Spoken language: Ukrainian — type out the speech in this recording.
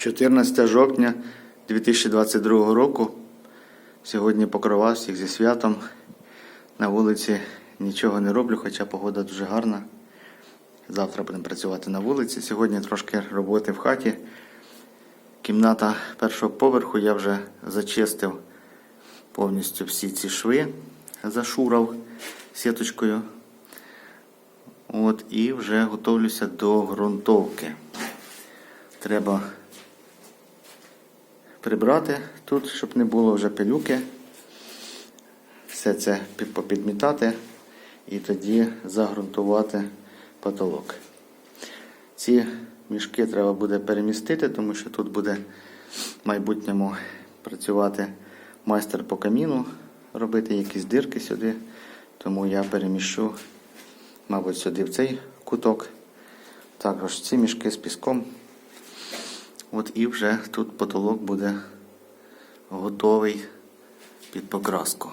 14 жовтня 2022 року. Сьогодні покрова всіх зі святом. На вулиці нічого не роблю, хоча погода дуже гарна. Завтра будемо працювати на вулиці. Сьогодні трошки роботи в хаті. Кімната першого поверху я вже зачистив повністю всі ці шви, зашурав сіточкою. От, і вже готовлюся до ґрунтовки. Треба прибрати тут, щоб не було вже пилюки. Все це попідмітати і тоді загрунтувати потолок. Ці мішки треба буде перемістити, тому що тут буде в майбутньому працювати майстер по каміну, робити якісь дирки сюди. Тому я переміщу, мабуть, сюди в цей куток. Також ці мішки з піском. От і вже тут потолок буде готовий під покраску.